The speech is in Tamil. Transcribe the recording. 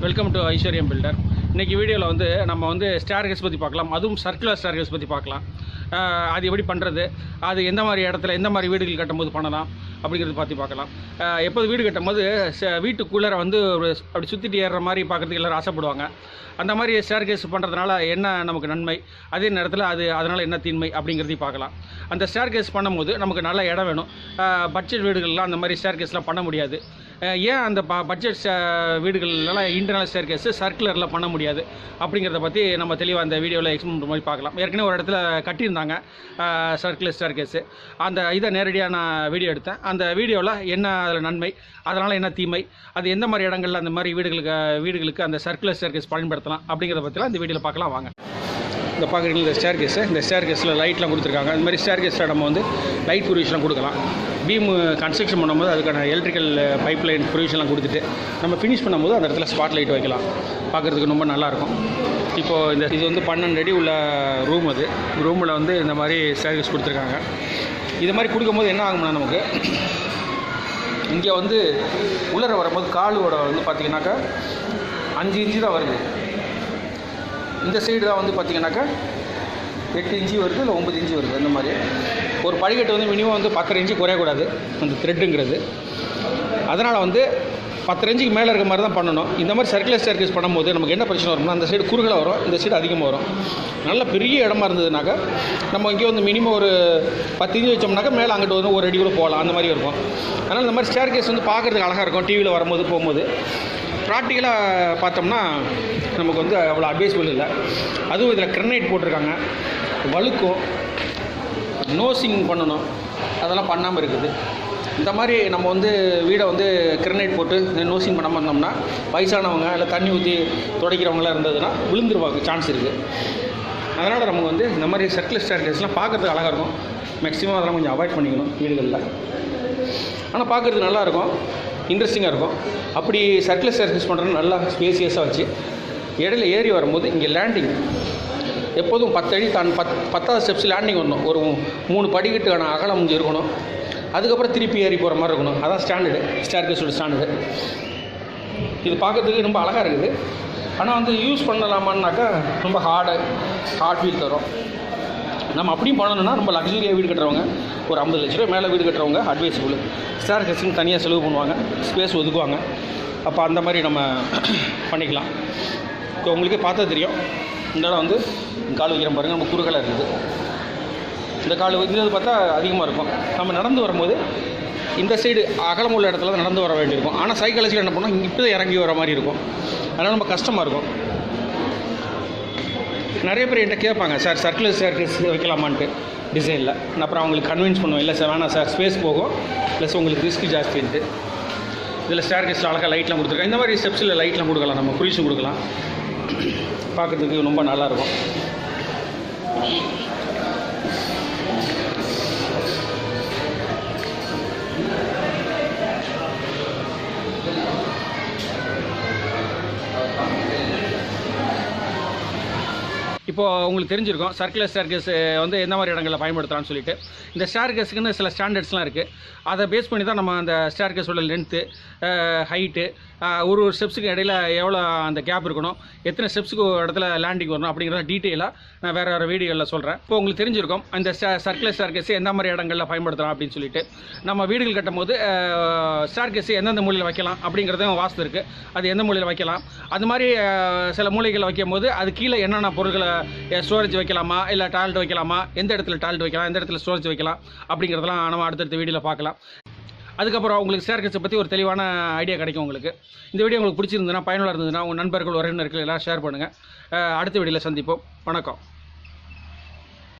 வெல்கம் டு ஐஸ்வர்யம் பில்டர் இன்றைக்கி வீடியோவில் வந்து நம்ம வந்து ஸ்டேர்கேஸ் பற்றி பார்க்கலாம். அதுவும் சர்க்குலர் ஸ்டார்கேஸ் பற்றி பார்க்கலாம். அது எப்படி பண்ணுறது அது எந்த மாதிரி இடத்துல எந்த மாதிரி வீடுகள் கட்டும்போது பண்ணலாம் அப்படிங்கிறது பார்த்து பார்க்கலாம். எப்போது வீடு கட்டும்போது ச- வீட்டுக்குள்ளே வந்து ஒரு அப்படி சுற்றிட்டு ஏறுற மாதிரி பார்க்குறதுக்கு எல்லோரும் ஆசைப்படுவாங்க. அந்த மாதிரி ஸ்டார்கேஸ் பண்ணுறதுனால என்ன நமக்கு நன்மை? அதே நேரத்தில் அது அதனால் என்ன தீன்மை அப்படிங்கிறதையும் பார்க்கலாம். அந்த ஸ்டார்கேஸ் பண்ணும்போது நமக்கு நல்ல இடம் வேணும். பட்ஜெட் வீடுகள்லாம் அந்த மாதிரி ஸ்டார்கேஸ்லாம் பண்ண முடியாது. ஏன் அந்த ப பட்ஜெட் வீடுகள்லாம் இன்டர்னல் ஸ்டேர்கேஸு சர்க்குலரில் பண்ண முடியாது? அப்படிங்கிறத பற்றி நம்ம தெளிவாக அந்த வீடியோவில் எக்ஸ்பிளைன் பண்ண மாதிரி பார்க்கலாம். ஏற்கனவே ஒரு இடத்துல கட்டியிருந்தாங்க சர்க்குலர் ஸ்டேர்கேஸு அந்த இதை நேரடியாக நான் வீடியோ எடுத்தேன். அந்த வீடியோவில் என்ன அதில் நன்மை அதனால் என்ன தீமை அது எந்த மாதிரி இடங்களில் அந்த மாதிரி வீடுகளுக்கு வீடுகளுக்கு அந்த சர்க்குலர் ஸ்டேர்கேஸ் பயன்படுத்தலாம் அப்படிங்கிறத பற்றிலாம் இந்த வீடியோவில் பார்க்கலாம். வாங்க. இந்த பார்க்குறீங்களா? இந்த ஸ்டேர் கேஸு இந்த ஸ்டேர் கேஸில் லைட்லாம் கொடுத்துருக்காங்க. அந்த மாதிரி ஸ்டேர் கேஸில் நம்ம வந்து லைட் ப்ரொவிஷன்லாம் கொடுக்கலாம். பீம் கன்ஸ்ட்ரக்ஷன் பண்ணும்போது அதுக்கான எலக்ட்ரிக்கல் பைப் லைன் ப்ரொவிஷன்லாம் கொடுத்துட்டு நம்ம ஃபினிஷ் பண்ணும்போது அந்த இடத்துல ஸ்பாட் லைட் வைக்கலாம். பார்க்குறதுக்கு ரொம்ப நல்லாயிருக்கும் இப்போது இந்த இது வந்து பன்னெண்டு அடி உள்ள ரூம் அது. ரூமில் வந்து இந்த மாதிரி சர்வீஸ் கொடுத்துருக்காங்க. இது மாதிரி கொடுக்கும்போது என்ன ஆகும்னா நமக்கு இங்கே வந்து உள்ளர வரும்போது காலோட வந்து பார்த்திங்கனாக்கா அஞ்சு இன்ச்சு தான் வருது. இந்த சைடு தான் வந்து பார்த்திங்கனாக்கா எட்டு இன்ச்சு வருது இல்லை ஒம்பது இன்ச்சு வருது அந்த மாதிரி. ஒரு படிக்கட்டு வந்து மினிமம் வந்து பத்தரை இன்ச்சு குறையக்கூடாது. அந்த த்ரெட்டுங்கிறது அதனால் வந்து பத்தரை இன்ச்சுக்கு மேலே இருக்க மாதிரி தான் பண்ணணும். இந்த மாதிரி சர்க்குலர் ஸ்டேர்கேஸ் பண்ணும்போது நமக்கு என்ன பிரச்சனை வரும்னா அந்த சைடு குறுகலாக வரும் இந்த சைடு அதிகமாக வரும். நல்ல பெரிய இடமா இருந்ததுனாக்கா நம்ம இங்கே வந்து மினிமம் ஒரு பத்து இன்ச்சு வச்சோம்னாக்கா மேலே அங்கிட்டு வந்து ஒரு அடி கூட போகலாம் அந்த மாதிரி இருக்கும். அதனால் இந்த மாதிரி ஸ்டேர்கேஸ் வந்து பார்க்குறதுக்கு அழகாக இருக்கும் டிவியில் வரும்போது போகும்போது. ப்ராக்டிக்கலாக பார்த்தோம்னா நமக்கு வந்து அவ்வளோ அபேஸ்பிள் இல்லை. அதுவும் இதில் கிரனைட் போட்டிருக்காங்க. வழுக்கும். நோசிங் பண்ணணும். அதெல்லாம் பண்ணாமல் இருக்குது. இந்த மாதிரி நம்ம வந்து வீடை வந்து கிரனைட் போட்டு நோசிங் பண்ணாமல் இருந்தோம்னா வயசானவங்க இல்லை தண்ணி ஊற்றி துடைக்கிறவங்களாம் இருந்ததுன்னா விழுந்துருவாங்க. சான்ஸ் இருக்குது அதனால் நமக்கு வந்து இந்த மாதிரி சர்க்குலர் ஸ்டேர்கேஸ்லாம் பார்க்குறதுக்கு அழகாக இருக்கும். மேக்ஸிமம் அதெல்லாம் கொஞ்சம் அவாய்ட் பண்ணிக்கணும் வீடுகளில். ஆனால் பார்க்குறதுக்கு நல்லா இருக்கும். இன்ட்ரெஸ்டிங்காக இருக்கும். அப்படி சர்க்குலர் சர்வீஸ் பண்ணுறது நல்லா ஸ்பேசியஸாக வச்சு இடையில ஏறி வரும்போது இங்கே லேண்டிங் எப்போதும் பத்தடி தான் பத் பத்தாவது ஸ்டெப்ஸ் லேண்டிங் வரணும். ஒரு மூணு படிக்கட்டுக்கான அகலம் இங்கே இருக்கணும். அதுக்கப்புறம் திருப்பி ஏறி போகிற மாதிரி இருக்கணும். அதான் ஸ்டாண்டர்டு ஸ்டார்கேஸோட ஸ்டாண்டர்டு இது பார்க்கறதுக்கு ரொம்ப அழகாக இருக்குது. ஆனால் வந்து யூஸ் பண்ணலாமான்னாக்கா ரொம்ப ஹார்டு ஹார்ட் ஃபீல் தரும். நம்ம அப்படியும் பண்ணணும்னா ரொம்ப லக்ஸுரியாக வீடு கட்டுறவங்க ஒரு ஐம்பது லட்ச ரூபா மேலே வீடு கட்டுறவங்க அட்வைஸபிள் ஸ்டார் கட்சின்னு தனியாக செலவு பண்ணுவாங்க ஸ்பேஸ் ஒதுக்குவாங்க. அப்போ அந்த மாதிரி நம்ம பண்ணிக்கலாம். இப்போ உங்களுக்கே பார்த்தா தெரியும். இந்த இடம் வந்து கால் வைக்கிற பாருங்கள் நம்ம குறுகலாக இருக்குது. இந்த கால் வைக்கிறது பார்த்தா அதிகமாக இருக்கும். நம்ம நடந்து வரும்போது இந்த சைடு அகலம் உள்ள இடத்துல தான் நடந்து வர வேண்டியிருக்கும். ஆனால் சைக்காலஜியில் என்ன பண்ணோம் இங்கே இறங்கி வர மாதிரி இருக்கும். அதனால் ரொம்ப கஷ்டமாக இருக்கும். நிறைய பேர் என்கிட்ட கேட்பாங்க சார் சர்க்குலர் ஸ்டேர்கேஸ் வைக்கலாமான்ட்டு. டிசைனில் நான் அப்புறம் அவங்களுக்கு கன்வின்ஸ் பண்ணுவேன் இல்லை சார் வேணாம் சார் ஸ்பேஸ் போகும். ப்ளஸ் உங்களுக்கு ரிஸ்க் ஜாஸ்தின்ட்டு. இதில் ஸ்டேர்கேஸில் அழகாக லைட்லாம் கொடுத்துருக்கேன் இந்த மாதிரி ஸ்டெப்ஸில் லைட்லாம் கொடுக்கலாம் நம்ம குறிச்சும் கொடுக்கலாம். பார்க்குறதுக்கு ரொம்ப நல்லாயிருக்கும் இப்போது உங்களுக்கு தெரிஞ்சிருக்கும் சர்க்குலர் ஸ்டேர்கேஸ் வந்து எந்த மாதிரி இடங்களில் பயன்படுத்தலாம்னு சொல்லிட்டு. இந்த ஸ்டேர்கேஸுக்குன்னு சில ஸ்டாண்டர்ட்ஸ்லாம் இருக்குது அதை பேஸ் பண்ணி தான் நம்ம அந்த ஸ்டேர்கேஸோட லென்த்து ஹைட்டு ஒரு ஒரு ஸ்டெப்ஸுக்கு இடையில எவ்வளோ அந்த கேப் இருக்கணும் எத்தனை ஸ்டெப்ஸுக்கு ஒரு இடத்துல லேண்டிங் வரணும் அப்படிங்கிறத டீட்டெயிலாக நான் வேறு வேறு வீடியோவில் சொல்கிறேன் இப்போ உங்களுக்கு தெரிஞ்சிருக்கும் அந்த சர்க்குலர் ஸ்டார்கேஸ் எந்த மாதிரி இடங்களில் பயன்படுத்தலாம் அப்படின்னு சொல்லிட்டு. நம்ம வீடுகள் கட்டும் போது ஸ்டார்கேஸ் எந்தெந்த மூலையில் வைக்கலாம் அப்படிங்கிறதும் வாஸ்து இருக்குது அது எந்த மூலையில் வைக்கலாம்? அது மாதிரி சில மூலைகளை வைக்கும் போது அது கீழே என்னென்ன பொருட்களை ஸ்டோரேஜ் வைக்கலாமா? இல்லை டாய்லெட் வைக்கலாமா? எந்த இடத்துல டாய்லெட் வைக்கலாம்? எந்த இடத்துல ஸ்டோரேஜ் வைக்கலாம்? அப்படிங்கிறதெல்லாம் நம்ம அடுத்தடுத்த வீடியோவில் பார்க்கலாம். அதுக்கப்புறம் உங்களுக்கு ஸ்டேர்கேஸை பற்றி ஒரு தெளிவான ஐடியா கிடைக்கும் உங்களுக்கு. இந்த வீடியோ உங்களுக்கு பிடிச்சிருந்ததுன்னா பயனுள்ள இருந்ததுன்னா உங்கள் நண்பர்கள் உறவினர்கள் எல்லாம் ஷேர் பண்ணுங்கள் அடுத்த வீடியோவில் சந்திப்போம். வணக்கம்.